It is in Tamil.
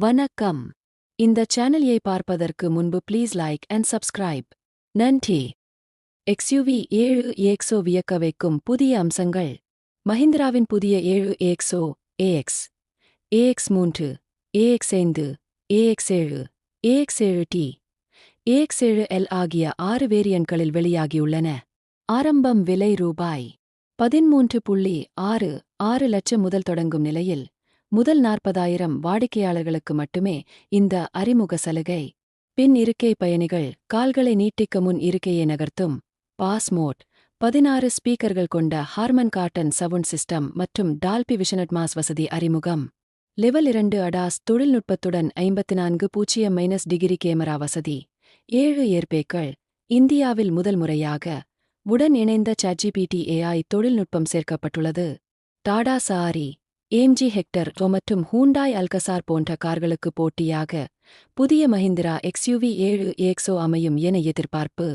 வணக்கம். இந்த சேனலியை பார்ப்பதற்கு முன்பு ப்ளீஸ் லைக் அண்ட் சப்ஸ்கிரைப் நன்றி. எக்ஸ்யூவி ஏழு ஏக்ஸோ வியக்க வைக்கும் புதிய அம்சங்கள். மஹிந்திராவின் புதிய ஏழு ஏக்ஸோ ஏஎக்ஸ் ஏஎக்ஸ் மூன்று ஏஎக்ஸ் ஐந்து ஏஎக்ஸ் ஏழு ஏஎக்ஸ் ஏழு டி ஏஎக்ஸ் ஏழு எல் ஆகிய ஆறு வேரியன்ட்களில் வெளியாகியுள்ளன. ஆரம்பம் விலை ரூபாய் பதிமூன்று புள்ளி ஆறு ஆறு லட்சம் முதல் தொடங்கும் நிலையில் முதல் நாற்பதாயிரம் வாடிக்கையாளர்களுக்கு மட்டுமே இந்த அறிமுக சலுகை. பின் இருக்கை பயணிகள் கால்களை நீட்டிக்க முன் இருக்கையை நகர்த்தும். பாஸ்மோட். பதினாறு ஸ்பீக்கர்கள் கொண்ட ஹார்மன் காட்டன் சவுண்ட் சிஸ்டம் மற்றும் டால்பி விஷனட்மாஸ் வசதி அறிமுகம். லெவல் இரண்டு அடாஸ் தொழில்நுட்பத்துடன் ஐம்பத்தி நான்கு பூஜ்ஜியம் மைனஸ் டிகிரி கேமரா வசதி. ஏழு ஏர்பேக்கள். இந்தியாவில் முதல் முறையாக உடன் இணைந்த சாட்ஜிபிடி ஏஐ தொழில்நுட்பம் சேர்க்கப்பட்டுள்ளது. டாடா சாரி. ஏம்ஜி ஹெக்டர் மற்றும் ஹூண்டாய் அல்கசார் போன்ற கார்களுக்கு போட்டியாக புதிய மஹிந்திரா எக்ஸ்யூவி ஏழு ஏக்ஸோ அமையும் என எதிர்பார்ப்பு.